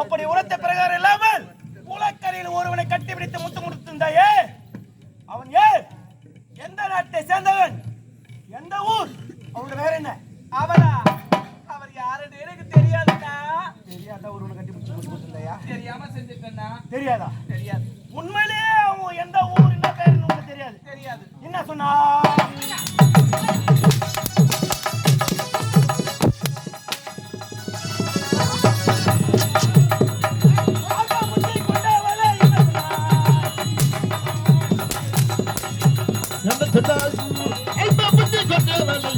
அப்படி உரத்த பிரகாரம் இல்லாமல் குளக்கரையில் ஒருவனை கட்டிப்பிடித்து முத்து கொடுத்திருந்தாயே அவன் ஏன் எந்த நாட்டை சேர்ந்தவன்? எந்த ஊர்? அவனோட வேற என்ன? அவரா? அவர் யாருன்னு எனக்கு தெரியாதுண்ணா தெரியாத ஒருவனை கட்டி முத்து கொடுத்திருந்தாயா? தெரியாம செஞ்சுட்டேன்னா? தெரியாதா? தெரியாது. உண்மையிலேயே அவன் எந்த ஊர் என்ன பேர் உனக்கு தெரியாது. தெரியாது. என்ன சொன்னா اي بابو تي گڏ والي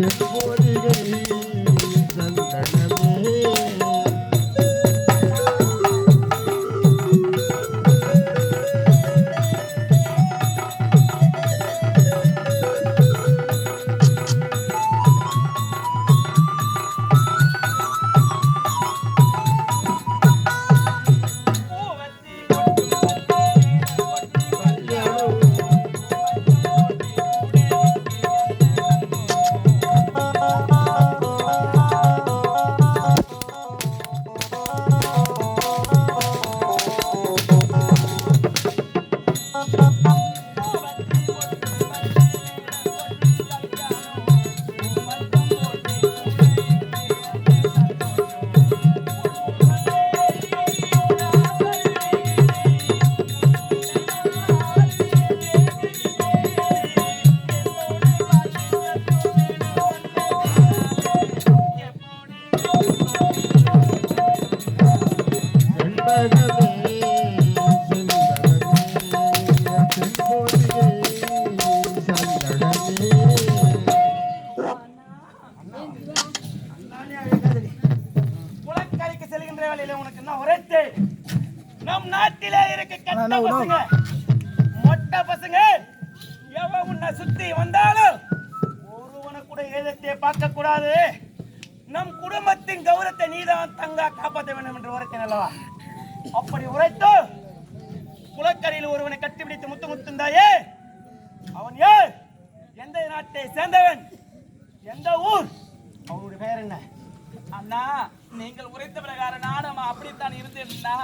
Mm-hmm. பசங்க மொட்டை பசங்க எவன் உன்னை சுத்தி வந்தாலும் ஒருவனை கூட ஏதத்தை பார்க்க கூடாது. நம் குடும்பத்தின் கௌரவத்தை நீதான் தங்கா காப்பாற்ற வேண்டும் என்று உரைத்தேன் அல்லவா? அப்படி உரைத்து குளக்கரையில் ஒருவனை கட்டிப்பிடித்து முத்து முத்துந்தாயே அவன் யார்? எந்த நாட்டை சேர்ந்தவன்? எந்த ஊர்? அவனுடைய பெயர் என்ன? அண்ணா நீங்கள் உரைத்த பிரகாரம் நானும் அப்படித்தான் இருந்தேன்னா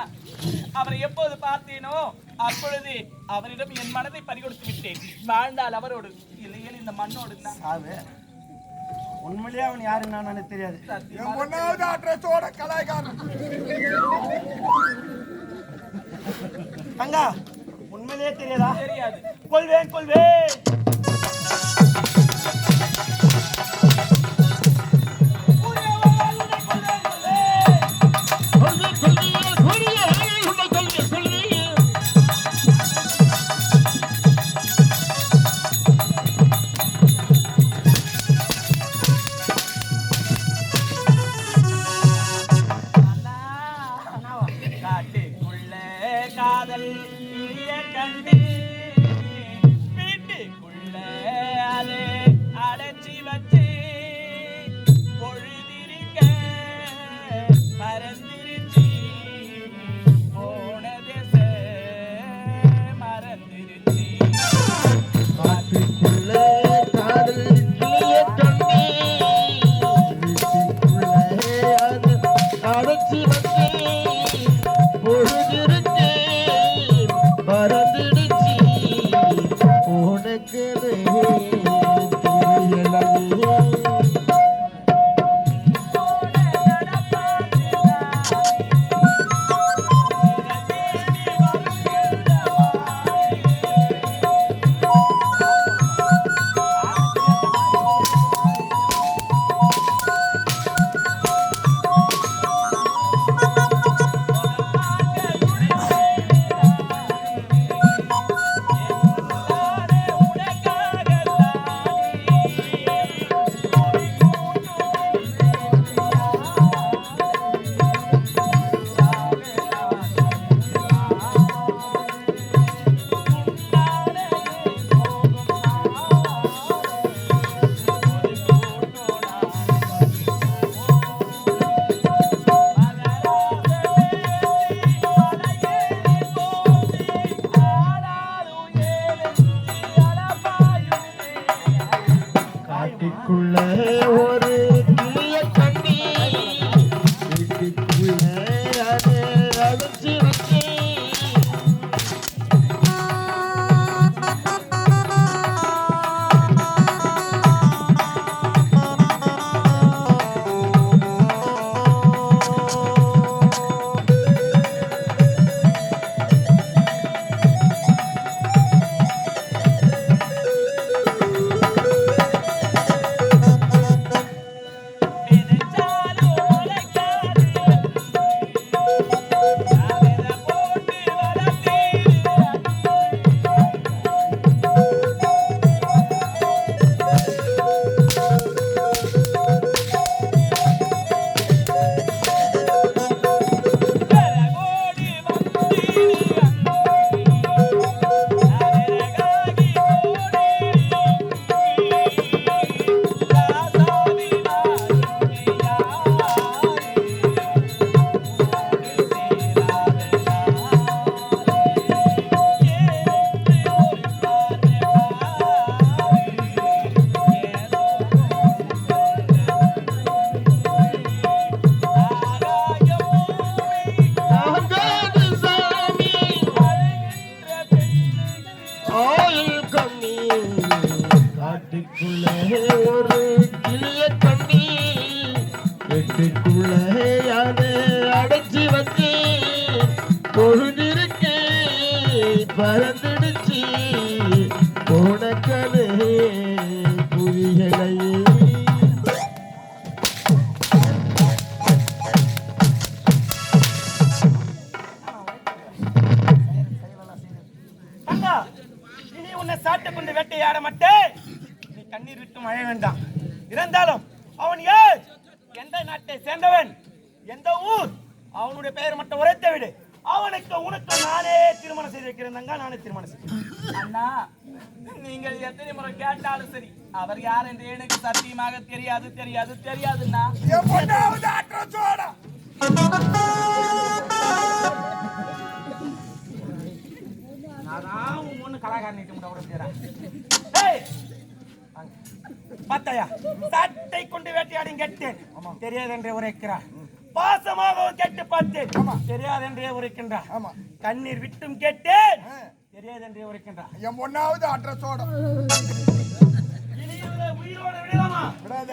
அவரை எப்போது பார்த்தேனோ அப்பொழுது அவரிடம் என் மனதை பறிகொடுத்து விட்டேன் வாழ்ந்தால் அவரோடு இல்லையேல் இந்த மண்ணோடு தான் சாவு. உண்மையிலேயே அவன் யாருன்னு நான் தெரியாது. ஒன்னாவது அட்ரஸோட கலாய்காரன் தங்கா உண்மையிலேயே தெரியாதா? தெரியாது. கொள்வேன் கொள்வேன். பொழுதிருக்கே ஒரு கிளிய கண்ணி எட்டுக்குள்ளே அடைச்சி வச்சு பொழுதிருக்கு பறந்துடுச்சு. போன கதையே கண்ணீர் விட்டு மழை வேண்டாம் இருந்தாலும் அவன் யார் எந்த நாட்டை சேர்ந்தவன்? எந்த ஊர்? அவனுடைய பெயர் மட்டும் உரைத்த விடு. அவனுக்கு உனக்கு நானே திருமணம் செய்து வைக்கிறேன் நானே திருமணம் செய்கிறேன் அண்ணா நீங்கள் எத்தனை முறை கேட்டாலும் சரி அவர் யார் என்று எனக்கு சத்தியமாக தெரியாது தெரியாது தெரியாதுண்ணா. பார்த்தாயா சாட்டை கொண்டு வேட்டையாடி கேட்டேன் தெரியாதென்றே உரைக்கிறார். பாசமாகவும் கேட்டு பார்த்தேன் தெரியாதென்றே உரைக்கின்றார். கண்ணீர் விட்டும் கேட்டேன். தெரியாதென்றே உரைக்கின்றார். என் பொண்ணாவது அட்ரஸோட உயிரோட விடலாமா? விடாத.